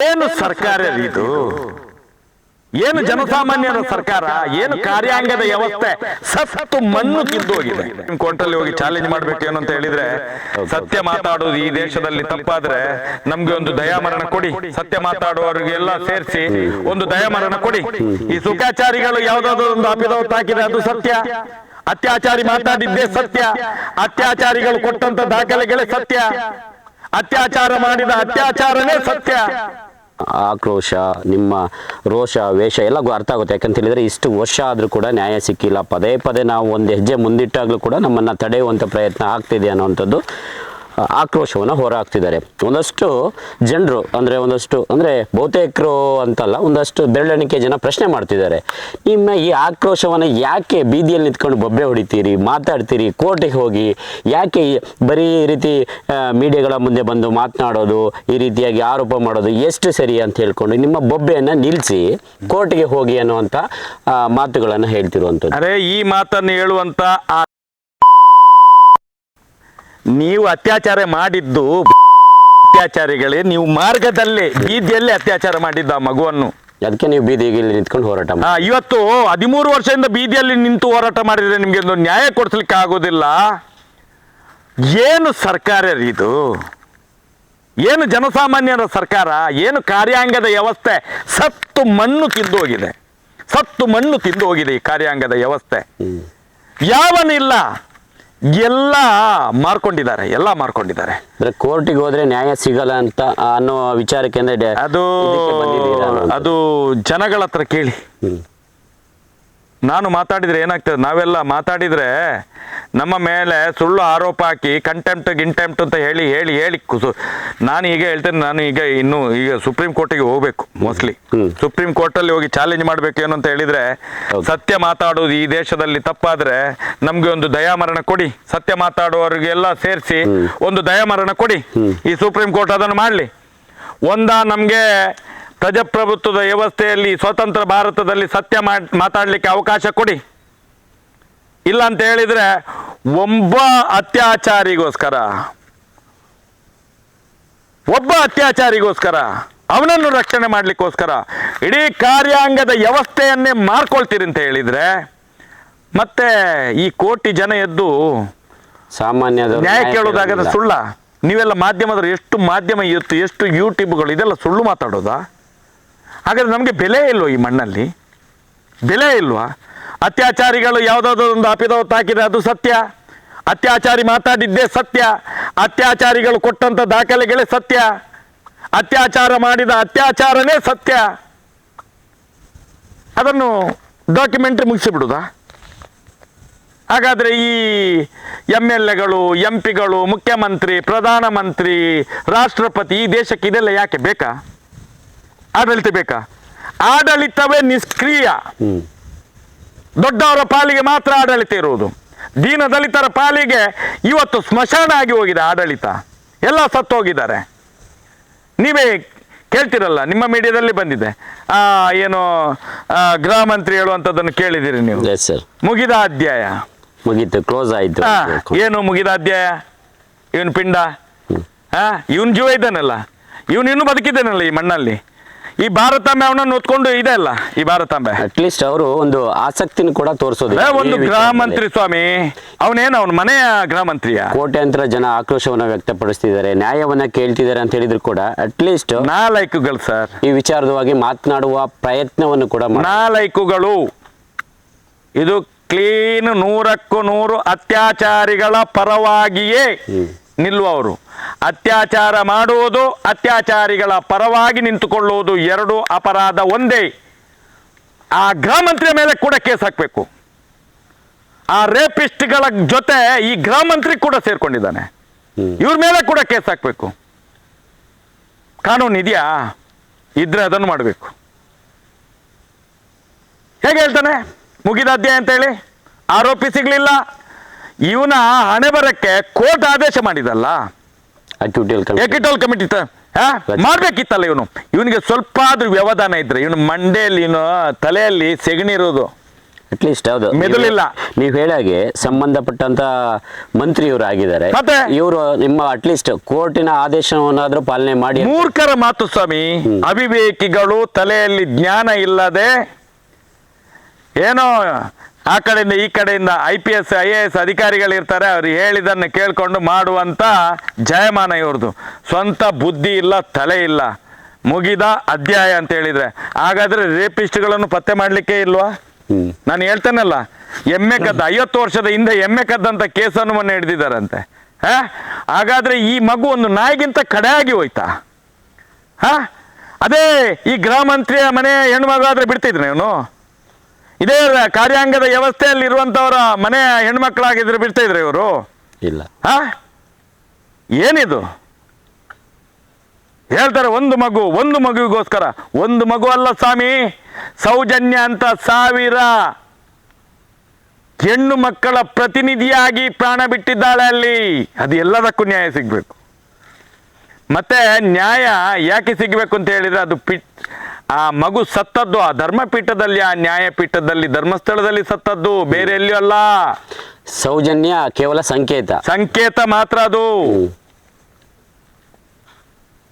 ಏನು ಸರ್ಕಾರ ಇದು? ಏನು ಜನಸಾಮಾನ್ಯರ ಸರ್ಕಾರ? ಏನು ಕಾರ್ಯಾಂಗದ ವ್ಯವಸ್ಥೆ? ಸತ್ತು ಮಣ್ಣು ತಿಂದು ಹೋಗಿದೆ ಕೋರ್ಟಲ್ಲಿ ಹೋಗಿ ಚಾಲೆಂಜ್ ಮಾಡ್ಬೇಕೇನು ಅಂತ ಹೇಳಿದ್ರೆ ಸತ್ಯ ಮಾತಾಡೋದು ಈ ದೇಶದಲ್ಲಿ ತಪ್ಪಾದ್ರೆ ನಮ್ಗೆ ಒಂದು ದಯಾಮರಣ ಕೊಡಿ. ಸತ್ಯ ಮಾತಾಡುವವರಿಗೆಲ್ಲ ಸೇರಿಸಿ ಒಂದು ದಯಾಮರಣ ಕೊಡಿ. ಈ ಸುಖಾಚಾರಿಗಳು ಯಾವ್ದಾದ್ರು ಒಂದು ಅಪಿದವತ್ತು ಹಾಕಿದ್ರೆ ಅದು ಸತ್ಯ. ಅತ್ಯಾಚಾರಿ ಮಾತಾಡಿದ್ದೇ ಸತ್ಯ. ಅತ್ಯಾಚಾರಿಗಳು ಕೊಟ್ಟಂತ ದಾಖಲೆಗಳೇ ಸತ್ಯ. ಅತ್ಯಾಚಾರ ಮಾಡಿದ ಅತ್ಯಾಚಾರನೇ ಸತ್ಯ. ಆಕ್ರೋಶ, ನಿಮ್ಮ ರೋಷ, ವೇಷ ಎಲ್ಲ ಅರ್ಥ ಆಗುತ್ತೆ. ಯಾಕಂತ ಹೇಳಿದ್ರೆ ಇಷ್ಟು ವರ್ಷ ಆದರೂ ಕೂಡ ನ್ಯಾಯ ಸಿಕ್ಕಿಲ್ಲ. ಪದೇ ಪದೇ ನಾವು ಒಂದು ಹೆಜ್ಜೆ ಮುಂದಿಟ್ಟಾಗಲೂ ಕೂಡ ನಮ್ಮನ್ನು ತಡೆಯುವಂಥ ಪ್ರಯತ್ನ ಆಗ್ತಿದೆ ಅನ್ನೋವಂಥದ್ದು ಆಕ್ರೋಶವನ್ನು ಹೊರಹಾಕ್ತಿದ್ದಾರೆ ಒಂದಷ್ಟು ಜನರು ಅಂದರೆ ಒಂದಷ್ಟು ಅಂದರೆ ಬಹುತೇಕರು ಅಂತಲ್ಲ, ಒಂದಷ್ಟು ಬೆರಳೆಣಿಕೆ ಜನ ಪ್ರಶ್ನೆ ಮಾಡ್ತಿದ್ದಾರೆ. ನಿಮ್ಮ ಈ ಆಕ್ರೋಶವನ್ನು ಯಾಕೆ ಬೀದಿಯಲ್ಲಿ ನಿಂತ್ಕೊಂಡು ಬೊಬ್ಬೆ ಹೊಡಿತೀರಿ, ಮಾತಾಡ್ತೀರಿ, ಕೋರ್ಟಿಗೆ ಹೋಗಿ, ಯಾಕೆ ಬರೀ ಈ ರೀತಿ ಮೀಡಿಯಾಗಳ ಮುಂದೆ ಬಂದು ಮಾತನಾಡೋದು, ಈ ರೀತಿಯಾಗಿ ಆರೋಪ ಮಾಡೋದು ಎಷ್ಟು ಸರಿ ಅಂತ ಹೇಳ್ಕೊಂಡು ನಿಮ್ಮ ಬೊಬ್ಬೆಯನ್ನು ನಿಲ್ಲಿಸಿ ಕೋರ್ಟಿಗೆ ಹೋಗಿ ಅನ್ನುವಂಥ ಮಾತುಗಳನ್ನು ಹೇಳ್ತಿರುವಂಥದ್ದು ಅರೆ, ಈ ಮಾತನ್ನು ಹೇಳುವಂಥ ನೀವು ಅತ್ಯಾಚಾರ ಮಾಡಿದ್ದು ಅತ್ಯಾಚಾರಿಗಳೇ. ನೀವು ಮಾರ್ಗದಲ್ಲಿ ಬೀದಿಯಲ್ಲಿ ಅತ್ಯಾಚಾರ ಮಾಡಿದ್ದ ಆ ಮಗುವನ್ನು. ಅದಕ್ಕೆ ನೀವು ಬೀದಿಗೆ ಇಲ್ಲಿ ನಿಂತ್ಕೊಂಡು ಹೋರಾಟ ಮಾಡಿ. ಆ, ಇವತ್ತು ಹದಿಮೂರು ವರ್ಷದಿಂದ ಬೀದಿಯಲ್ಲಿ ನಿಂತು ಹೋರಾಟ ಮಾಡಿದ್ರೆ ನಿಮಗೆ ಒಂದು ನ್ಯಾಯ ಕೊಡಿಸ್ಲಿಕ್ಕೆ ಆಗೋದಿಲ್ಲ? ಏನು ಸರ್ಕಾರ ರೀ ಇದು? ಏನು ಜನಸಾಮಾನ್ಯರ ಸರ್ಕಾರ? ಏನು ಕಾರ್ಯಾಂಗದ ವ್ಯವಸ್ಥೆ? ಸತ್ತು ಮಣ್ಣು ತಿಂದು ಹೋಗಿದೆ ಸತ್ತು ಮಣ್ಣು ತಿಂದು ಹೋಗಿದೆ ಈ ಕಾರ್ಯಾಂಗದ ವ್ಯವಸ್ಥೆ. ಯಾವನಿಲ್ಲ? ಎಲ್ಲ ಮಾರ್ಕೊಂಡಿದ್ದಾರೆ ಎಲ್ಲ ಮಾರ್ಕೊಂಡಿದ್ದಾರೆ. ಅಂದ್ರೆ ಕೋರ್ಟಿಗೆ ಹೋದ್ರೆ ನ್ಯಾಯ ಸಿಗಲ್ಲ ಅಂತ ಅನ್ನೋ ವಿಚಾರಕ್ಕೆ ಅಂದ್ರೆ ಅದು ಅದು ಜನಗಳ ಹತ್ರ ಕೇಳಿ. ನಾನು ಮಾತಾಡಿದ್ರೆ ಏನಾಗ್ತದೆ? ನಾವೆಲ್ಲ ಮಾತಾಡಿದ್ರೆ ನಮ್ಮ ಮೇಲೆ ಸುಳ್ಳು ಆರೋಪ ಹಾಕಿ ಕಂಟೆಂಪ್ಟ್ ಗಿಂಟೆಂಪ್ಟ್ ಅಂತ ಹೇಳಿ ಹೇಳಿ ಹೇಳಿ ಕುಸು ನಾನು ಈಗ ಹೇಳ್ತೇನೆ ನಾನು ಈಗ ಇನ್ನು ಈಗ ಸುಪ್ರೀಂ ಕೋರ್ಟಿಗೆ ಹೋಗಬೇಕು ಮೋಸ್ಟ್ಲಿ ಸುಪ್ರೀಂ ಕೋರ್ಟಲ್ಲಿ ಹೋಗಿ ಚಾಲೆಂಜ್ ಮಾಡಬೇಕು ಏನು ಅಂತ ಹೇಳಿದ್ರೆ ಸತ್ಯ ಮಾತಾಡೋದು ಈ ದೇಶದಲ್ಲಿ ತಪ್ಪಾದ್ರೆ ನಮಗೆ ಒಂದು ದಯಾಮರಣ ಕೊಡಿ. ಸತ್ಯ ಮಾತಾಡುವವರಿಗೆಲ್ಲ ಸೇರಿಸಿ ಒಂದು ದಯಾಮರಣ ಕೊಡಿ. ಈ ಸುಪ್ರೀಂ ಕೋರ್ಟ್ ಅದನ್ನು ಮಾಡಲಿ. ಒಂದ ನಮಗೆ ಪ್ರಜಾಪ್ರಭುತ್ವದ ವ್ಯವಸ್ಥೆಯಲ್ಲಿ ಸ್ವತಂತ್ರ ಭಾರತದಲ್ಲಿ ಸತ್ಯ ಮಾತಾಡಲಿಕ್ಕೆ ಅವಕಾಶ ಕೊಡಿ. ಇಲ್ಲ ಅಂತ ಹೇಳಿದ್ರೆ ಒಬ್ಬ ಅತ್ಯಾಚಾರಿಗೋಸ್ಕರ ಒಬ್ಬ ಅತ್ಯಾಚಾರಿಗೋಸ್ಕರ ಅವನನ್ನು ರಕ್ಷಣೆ ಮಾಡಲಿಕ್ಕೋಸ್ಕರ ಇಡೀ ಕಾರ್ಯಾಂಗದ ವ್ಯವಸ್ಥೆಯನ್ನೇ ಮಾರ್ಕೊಳ್ತೀರಿ ಅಂತ ಹೇಳಿದ್ರೆ ಮತ್ತೆ ಈ ಕೋಟಿ ಜನ ಎದ್ದು ಸಾಮಾನ್ಯ ನ್ಯಾಯ ಕೇಳೋದಾಗ ಕೇಳೋದಾಗದ. ಸುಳ್ಳ. ನೀವೆಲ್ಲ ಮಾಧ್ಯಮದ ಎಷ್ಟು ಮಾಧ್ಯಮ ಇತ್ತು ಎಷ್ಟು ಯೂಟ್ಯೂಬ್ಗಳು ಇದೆಲ್ಲ ಸುಳ್ಳು ಮಾತಾಡೋದಾ? ಹಾಗಾದ್ರೆ ನಮಗೆ ಬೆಲೆ ಇಲ್ವೋ ಈ ಮಣ್ಣಲ್ಲಿ? ಬೆಲೆ ಇಲ್ವಾ? ಅತ್ಯಾಚಾರಿಗಳು ಯಾವುದಾದ್ರೂ ಒಂದು ಅಪಿದವತ್ತು ಹಾಕಿದ್ರೆ ಅದು ಸತ್ಯ. ಅತ್ಯಾಚಾರಿ ಮಾತಾಡಿದ್ದೇ ಸತ್ಯ. ಅತ್ಯಾಚಾರಿಗಳು ಕೊಟ್ಟಂತ ದಾಖಲೆಗಳೇ ಸತ್ಯ. ಅತ್ಯಾಚಾರ ಮಾಡಿದ ಅತ್ಯಾಚಾರನೇ ಸತ್ಯ. ಅದನ್ನು ಡಾಕ್ಯುಮೆಂಟ್ರಿ ಮುಗಿಸಿಬಿಡುದಾ? ಹಾಗಾದ್ರೆ ಈ ಎಂ ಎಲ್ ಎಗಳು ಎಂ ಪಿಗಳು ಮುಖ್ಯಮಂತ್ರಿ, ಪ್ರಧಾನಮಂತ್ರಿ, ರಾಷ್ಟ್ರಪತಿ ಈ ದೇಶಕ್ಕೆ ಇದೆಲ್ಲ ಯಾಕೆ ಬೇಕಾ? ಆಡಳಿತ ಬೇಕಾ? ಆಡಳಿತವೇ ನಿಷ್ಕ್ರಿಯ. ದೊಡ್ಡವರ ಪಾಲಿಗೆ ಮಾತ್ರ ಆಡಳಿತ ಇರುವುದು. ದೀನ ದಲಿತರ ಪಾಲಿಗೆ ಇವತ್ತು ಸ್ಮಶಾನ ಆಗಿ ಹೋಗಿದೆ ಆಡಳಿತ. ಎಲ್ಲ ಸತ್ತು ಹೋಗಿದ್ದಾರೆ ನೀವೇ ಕೇಳ್ತಿರಲ್ಲ ನಿಮ್ಮ ಮೀಡಿಯಾದಲ್ಲಿ ಬಂದಿದೆ. ಆ ಏನು ಗೃಹ ಮಂತ್ರಿ ಹೇಳುವಂಥದ್ದನ್ನು ಕೇಳಿದಿರಿ ನೀವು. ಎಸ್ ಸರ್ ಮುಗಿದ ಅಧ್ಯಾಯ. ಮುಗೀತು ಕ್ಲೋಸ್ ಆಯ್ತು. ಆ, ಏನು ಮುಗಿದ ಅಧ್ಯಾಯ? ಇವನ್ ಪಿಂಡ? ಹಾ ಇವನ್ ಜೀವ ಇದ್ದಾನಲ್ಲ. ಇವನು ಇನ್ನೂ ಬದುಕಿದ್ದಾನಲ್ಲ ಈ ಮಣ್ಣಲ್ಲಿ. ಈ ಭಾರತಾಂಬೆ ಅವನನ್ನು ಹೊತ್ಕೊಂಡು ಇದೆ ಅಲ್ಲ ಈ ಭಾರತಾಂಬೆ. ಅಟ್ಲೀಸ್ಟ್ ಅವರು ಒಂದು ಆಸಕ್ತಿನ ಕೂಡ ತೋರಿಸೋದು ಒಂದು ಗೃಹಮಂತ್ರಿ ಗೃಹ ಮಂತ್ರಿ ಸ್ವಾಮಿ ಅವನೇನು ಅವನ ಮನೆಯ ಗೃಹ ಮಂತ್ರಿಯ ಕೋಟ್ಯಾಂತರ ಜನ ಆಕ್ರೋಶವನ್ನ ವ್ಯಕ್ತಪಡಿಸ್ತಿದ್ದಾರೆ ನ್ಯಾಯವನ್ನ ಕೇಳ್ತಿದ್ದಾರೆ ಅಂತ ಹೇಳಿದ್ರು ಕೂಡ ಅಟ್ಲೀಸ್ಟ್ ನಾಲೈಕುಗಳು ಸರ್. ಈ ವಿಚಾರದವಾಗಿ ಮಾತನಾಡುವ ಪ್ರಯತ್ನವನ್ನು ಕೂಡ ನಾ ನಾಲೈಕುಗಳು. ಇದು ಕ್ಲೀನ್ ನೂರಕ್ಕೂ ನೂರು ಅತ್ಯಾಚಾರಿಗಳ ಪರವಾಗಿಯೇ ನಿಲ್ಲುವವರು. ಅತ್ಯಾಚಾರ ಮಾಡುವುದು ಅತ್ಯಾಚಾರಿಗಳ ಪರವಾಗಿ ನಿಂತುಕೊಳ್ಳುವುದು ಎರಡು ಅಪರಾಧ ಒಂದೇ. ಆ ಗೃಹ ಮಂತ್ರಿಯ ಮೇಲೆ ಕೂಡ ಕೇಸ್ ಹಾಕಬೇಕು. ಆ ರೇಪಿಸ್ಟ್ಗಳ ಜೊತೆ ಈ ಗೃಹ ಮಂತ್ರಿ ಕೂಡ ಸೇರ್ಕೊಂಡಿದ್ದಾನೆ. ಇವ್ರ ಮೇಲೆ ಕೂಡ ಕೇಸ್ ಹಾಕಬೇಕು. ಕಾನೂನು ಇದೆಯಾ? ಇದ್ರೆ ಅದನ್ನು ಮಾಡಬೇಕು. ಹೇಗೆ ಹೇಳ್ತಾನೆ? ಮುಗಿದ ಅಧ್ಯಾಯ ಅಂತ ಹೇಳಿ? ಆರೋಪಿ ಸಿಗ್ಲಿಲ್ಲ. ಇವನ ಹಣೆ ಬರಕ್ಕೆ ಕೋರ್ಟ್ ಆದೇಶ ಮಾಡಿದಲ್ಲ. ಎಕಿಟಲ್ ಕಮಿಟಿ ಮಾಡ್ಬೇಕಿತ್ತಲ್ಲ ಇವನು. ಇವನಿಗೆ ಸ್ವಲ್ಪ ಆದ್ರೂ ವ್ಯವಧಾನ ಇದ್ರೆ ಇವನು ಮಂಡೆಯಲ್ಲಿ ಇವನು ತಲೆಯಲ್ಲಿ ಸೆಗಣಿ ಇರೋದು. ಅಟ್ಲೀಸ್ಟ್ ಹೌದು. ಮೆದುಳಿಲ್ಲ. ನೀವು ಹೇಳಾಗೆ ಸಂಬಂಧಪಟ್ಟಂತ ಮಂತ್ರಿಯವರು ಆಗಿದ್ದಾರೆ. ಮತ್ತೆ? ಇವರು ನಿಮ್ಮ ಅಟ್ಲೀಸ್ಟ್ ಕೋರ್ಟಿನ ಆದೇಶವನ್ನಾದ್ರೂ ಪಾಲನೆ ಮಾಡಿ ಮೂರ್ಖರ ಮಾತು ಸ್ವಾಮಿ. ಅವಿವೇಕಿಗಳು ತಲೆಯಲ್ಲಿ ಜ್ಞಾನ ಇಲ್ಲದೆ ಏನೋ ಆ ಕಡೆಯಿಂದ ಈ ಕಡೆಯಿಂದ I P S I A S ಅಧಿಕಾರಿಗಳು ಇರ್ತಾರೆ ಅವ್ರು ಹೇಳಿದನ್ನು ಕೇಳಿಕೊಂಡು ಮಾಡುವಂತ ಜಯಮಾನ ಇವ್ರದ್ದು ಸ್ವಂತ ಬುದ್ಧಿ ಇಲ್ಲ ತಲೆ ಇಲ್ಲ. ಮುಗಿದ ಅಧ್ಯಾಯ ಅಂತ ಹೇಳಿದ್ರೆ. ಹಾಗಾದ್ರೆ ರೇಪಿಸ್ಟ್ಗಳನ್ನು ಪತ್ತೆ ಮಾಡಲಿಕ್ಕೆ ಇಲ್ವಾ? ನಾನು ಹೇಳ್ತೇನಲ್ಲ ಎಮ್ಮೆ ಕದ್ದ ಐವತ್ತು ವರ್ಷದ ಹಿಂದೆ ಎಮ್ಮೆ ಕದ್ದಂಥ ಕೇಸನ್ನು ಮೊನ್ನೆ ಹಿಡಿದಿದ್ದಾರಂತೆ. ಹಾ? ಹಾಗಾದ್ರೆ ಈ ಮಗು ಒಂದು ನಾಯಿಗಿಂತ ಕಡೆಯಾಗಿ ಹೋಯ್ತಾ? ಹಾ? ಅದೇ ಈ ಗೃಹ ಮಂತ್ರಿಯ ಮನೆ ಹೆಣ್ಮಗು ಆದ್ರೆ ಬಿಡ್ತಿದ್ರೆ ಇವನು ಇದೇ ಕಾರ್ಯಾಂಗದ ವ್ಯವಸ್ಥೆಯಲ್ಲಿ ಇರುವಂತವರ ಮನೆ ಹೆಣ್ಮಕ್ಳಾಗಿದ್ರೆ ಬಿಡ್ತಾ ಇದ್ರೆ ಇವರು? ಇಲ್ಲ. ಹಾ? ಏನಿದು? ಹೇಳ್ತಾರೆ ಒಂದು ಮಗು ಒಂದು ಮಗುವಿಗೋಸ್ಕರ. ಒಂದು ಮಗು ಅಲ್ಲ ಸ್ವಾಮಿ ಸೌಜನ್ಯ ಅಂತ ಸಾವಿರ ಹೆಣ್ಣು ಮಕ್ಕಳ ಪ್ರತಿನಿಧಿಯಾಗಿ ಪ್ರಾಣ ಬಿಟ್ಟಿದ್ದಾಳೆ ಅಲ್ಲಿ. ಅದು ಎಲ್ಲದಕ್ಕೂ ನ್ಯಾಯ ಸಿಗಬೇಕು. ಮತ್ತೆ ನ್ಯಾಯ ಯಾಕೆ ಸಿಗಬೇಕು ಅಂತ ಹೇಳಿದ್ರೆ ಅದು ಪಿಟ್ ಆ ಮಗು ಸತ್ತದ್ದು ಆ ಧರ್ಮಪೀಠದಲ್ಲಿ ಆ ನ್ಯಾಯಪೀಠದಲ್ಲಿ ಧರ್ಮಸ್ಥಳದಲ್ಲಿ ಸತ್ತದ್ದು ಬೇರೆ ಎಲ್ಲಿಯೂ ಅಲ್ಲ. ಸೌಜನ್ಯ ಕೇವಲ ಸಂಕೇತ. ಸಂಕೇತ ಮಾತ್ರ ಅದು.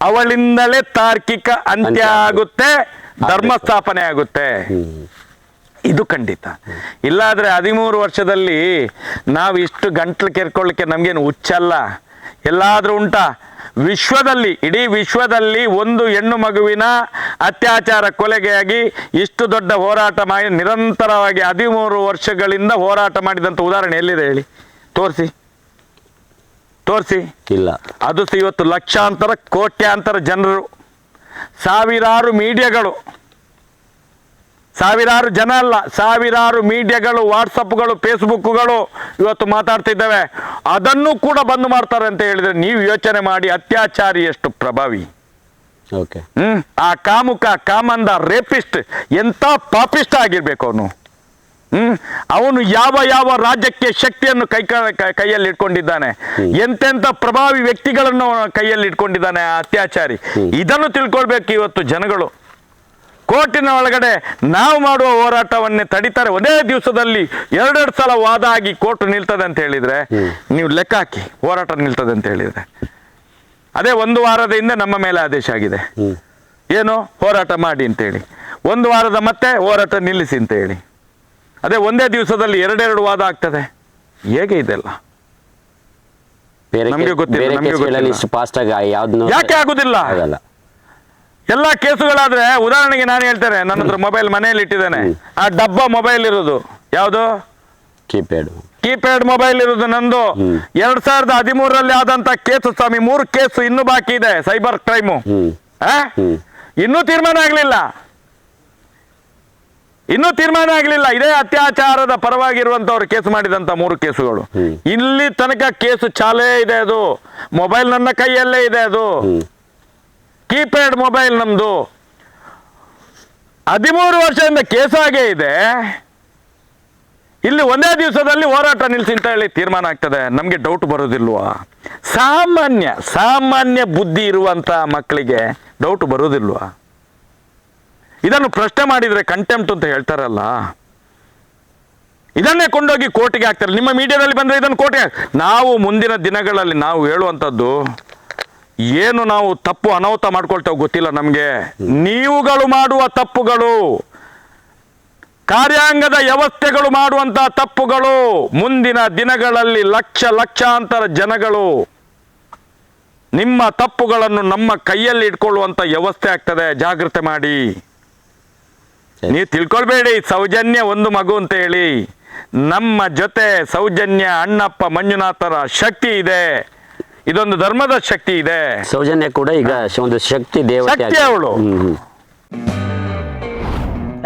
ಅವಳಿಂದಲೇ ತಾರ್ಕಿಕ ಅಂತ್ಯ ಆಗುತ್ತೆ ಧರ್ಮ ಸ್ಥಾಪನೆ ಆಗುತ್ತೆ. ಇದು ಖಂಡಿತ. ಇಲ್ಲಾದ್ರೆ ಹದಿಮೂರು ವರ್ಷದಲ್ಲಿ ನಾವು ಇಷ್ಟು ಗಂಟ್ಲು ಕೆರ್ಕೊಳ್ಳಿಕ್ಕೆ ನಮ್ಗೇನು ಹುಚ್ಚಲ್ಲ ಎಲ್ಲಾದ್ರೂ ಉಂಟಾ? ವಿಶ್ವದಲ್ಲಿ ಇಡೀ ವಿಶ್ವದಲ್ಲಿ ಒಂದು ಹೆಣ್ಣು ಮಗುವಿನ ಅತ್ಯಾಚಾರ ಕೊಲೆಗಾಗಿ ಇಷ್ಟು ದೊಡ್ಡ ಹೋರಾಟ ಮಾಡಿ ನಿರಂತರವಾಗಿ ಹದಿಮೂರು ವರ್ಷಗಳಿಂದ ಹೋರಾಟ ಮಾಡಿದಂಥ ಉದಾಹರಣೆ ಎಲ್ಲಿದೆ ಹೇಳಿ? ತೋರಿಸಿ. ತೋರಿಸಿ. ಇಲ್ಲ. ಅದು ಇವತ್ತು ಲಕ್ಷಾಂತರ ಕೋಟ್ಯಾಂತರ ಜನರು ಸಾವಿರಾರು ಮೀಡಿಯಾಗಳು ಸಾವಿರಾರು ಜನ ಅಲ್ಲ ಸಾವಿರಾರು ಮೀಡಿಯಾಗಳು ವಾಟ್ಸಪ್ಗಳು ಫೇಸ್ಬುಕ್ಗಳು ಇವತ್ತು ಮಾತಾಡ್ತಿದ್ದಾವೆ. ಅದನ್ನು ಕೂಡ ಬಂದ್ ಮಾಡ್ತಾರೆ ಅಂತ ಹೇಳಿದ್ರೆ ನೀವು ಯೋಚನೆ ಮಾಡಿ ಅತ್ಯಾಚಾರಿ ಎಷ್ಟು ಪ್ರಭಾವಿ. ಹ್ಮ್? ಆ ಕಾಮುಕ ಕಾಮಂದ ರೇಪಿಸ್ಟ್ ಎಂತ ಪಾಪಿಷ್ಟ ಆಗಿರ್ಬೇಕು ಅವನು. ಹ್ಮ್? ಅವನು ಯಾವ ಯಾವ ರಾಜ್ಯಕ್ಕೆ ಶಕ್ತಿಯನ್ನು ಕೈ ಕೈಯಲ್ಲಿ ಇಟ್ಕೊಂಡಿದ್ದಾನೆ. ಎಂತೆಂತ ಪ್ರಭಾವಿ ವ್ಯಕ್ತಿಗಳನ್ನು ಕೈಯಲ್ಲಿ ಇಟ್ಕೊಂಡಿದ್ದಾನೆ ಆ ಅತ್ಯಾಚಾರಿ. ಇದನ್ನು ತಿಳ್ಕೊಳ್ಬೇಕು ಇವತ್ತು ಜನಗಳು. ಕೋರ್ಟಿನ ಒಳಗಡೆ ನಾವು ಮಾಡುವ ಹೋರಾಟವನ್ನೇ ತಡಿತಾರೆ. ಒಂದೇ ದಿವಸದಲ್ಲಿ ಎರಡೆರಡು ಸಲ ವಾದ ಆಗಿ ಕೋರ್ಟ್ ನಿಲ್ತದೆ ಅಂತ ಹೇಳಿದ್ರೆ ನೀವು ಲೆಕ್ಕ ಹಾಕಿ ಹೋರಾಟ ನಿಲ್ತದೆ ಅಂತ ಹೇಳಿದ್ರೆ. ಅದೇ ಒಂದು ವಾರದ ಹಿಂದೆ ನಮ್ಮ ಮೇಲೆ ಆದೇಶ ಆಗಿದೆ ಏನು? ಹೋರಾಟ ಮಾಡಿ ಅಂತೇಳಿ. ಒಂದು ವಾರದ ಮತ್ತೆ ಹೋರಾಟ ನಿಲ್ಲಿಸಿ ಅಂತ ಹೇಳಿ ಅದೇ ಒಂದೇ ದಿವಸದಲ್ಲಿ ಎರಡೆರಡು ವಾದ ಆಗ್ತದೆ. ಹೇಗೆ ಇದೆಲ್ಲ? ನಮ್ಗೆ ಗೊತ್ತಿಲ್ಲ, ನಮ್ಗೆ ಗೊತ್ತಿಲ್ಲ. ಯಾಕೆ ಆಗುದಿಲ್ಲ? ಎಲ್ಲ ಕೇಸುಗಳಾದ್ರೆ ಉದಾಹರಣೆಗೆ ನಾನು ಹೇಳ್ತೇನೆ ನನ್ನ ಹತ್ರ ಮೊಬೈಲ್ ಮನೆಯಲ್ಲಿ ಇಟ್ಟಿದ್ದೇನೆ. ಆ ಡಬ್ಬ ಮೊಬೈಲ್ ಇರೋದು. ಯಾವುದು? ಕೀಪ್ಯಾಡ್. ಕೀಪ್ಯಾಡ್ ಮೊಬೈಲ್ ಇರೋದು ನಂದು. ಎರಡ್ ಸಾವಿರದ ಹದಿಮೂರರಲ್ಲಿ ಆದಂತ ಕೇಸು ಸ್ವಾಮಿ ಮೂರು ಕೇಸು ಇನ್ನು ಬಾಕಿ ಇದೆ ಸೈಬರ್ ಕ್ರೈಮ್. ಇನ್ನೂ ತೀರ್ಮಾನ ಆಗ್ಲಿಲ್ಲ. ಇನ್ನೂ ತೀರ್ಮಾನ ಆಗಲಿಲ್ಲ. ಇದೇ ಅತ್ಯಾಚಾರದ ಪರವಾಗಿರುವಂತವ್ರು ಕೇಸು ಮಾಡಿದಂತ ಮೂರು ಕೇಸುಗಳು. ಇಲ್ಲಿ ತನಕ ಕೇಸು ಚಾಲೇ ಇದೆ ಅದು. ಮೊಬೈಲ್ ನನ್ನ ಕೈಯಲ್ಲೇ ಇದೆ ಅದು. ಕೀಪ್ಯಾಡ್ ಮೊಬೈಲ್ ನಮ್ದು. ಹದಿಮೂರು ವರ್ಷದಿಂದ ಕೇಸಾಗೇ ಇದೆ. ಇಲ್ಲಿ ಒಂದೇ ದಿವಸದಲ್ಲಿ ಹೋರಾಟ ನಿಲ್ಲಿಸಿ ಅಂತ ಹೇಳಿ ತೀರ್ಮಾನ ಆಗ್ತದೆ. ನಮಗೆ ಡೌಟ್ ಬರೋದಿಲ್ವಾ? ಸಾಮಾನ್ಯ ಸಾಮಾನ್ಯ ಬುದ್ಧಿ ಇರುವಂಥ ಮಕ್ಕಳಿಗೆ ಡೌಟ್ ಬರೋದಿಲ್ವಾ? ಇದನ್ನು ಪ್ರಶ್ನೆ ಮಾಡಿದ್ರೆ ಕಂಟೆಂಪ್ಟ್ ಅಂತ ಹೇಳ್ತಾರಲ್ಲ. ಇದನ್ನೇ ಕೊಂಡೋಗಿ ಕೋರ್ಟಿಗೆ ಹಾಕ್ತಾರೆ. ನಿಮ್ಮ ಮೀಡಿಯಾದಲ್ಲಿ ಬಂದ್ರೆ ಇದನ್ನು ಕೋರ್ಟಿಗೆ ನಾವು ಮುಂದಿನ ದಿನಗಳಲ್ಲಿ ನಾವು ಹೇಳುವಂಥದ್ದು ಏನು ನಾವು ತಪ್ಪು ಅನಾಹುತ ಮಾಡ್ಕೊಳ್ತೇವೆ ಗೊತ್ತಿಲ್ಲ ನಮಗೆ. ನೀವುಗಳು ಮಾಡುವ ತಪ್ಪುಗಳು. ಕಾರ್ಯಾಂಗದ ವ್ಯವಸ್ಥೆಗಳು ಮಾಡುವಂತಹ ತಪ್ಪುಗಳು ಮುಂದಿನ ದಿನಗಳಲ್ಲಿ ಲಕ್ಷ ಲಕ್ಷಾಂತರ ಜನಗಳು ನಿಮ್ಮ ತಪ್ಪುಗಳನ್ನು ನಮ್ಮ ಕೈಯಲ್ಲಿ ಇಟ್ಕೊಳ್ಳುವಂತ ವ್ಯವಸ್ಥೆ ಆಗ್ತದೆ ಜಾಗೃತೆ ಮಾಡಿ. ನೀವು ತಿಳ್ಕೊಳ್ಬೇಡಿ ಸೌಜನ್ಯ ಒಂದು ಮಗು ಅಂತ ಹೇಳಿ ನಮ್ಮ ಜೊತೆ ಸೌಜನ್ಯ ಅಣ್ಣಪ್ಪ ಮಂಜುನಾಥರ ಶಕ್ತಿ ಇದೆ ಇದೊಂದು ಧರ್ಮದ ಶಕ್ತಿ ಇದೆ ಸೌಜನ್ಯ ಕೂಡ ಈಗ ಒಂದು ಶಕ್ತಿ ದೇವತೆ. ಅವಳು. ಹ್ಮ್, ಹ್ಮ್.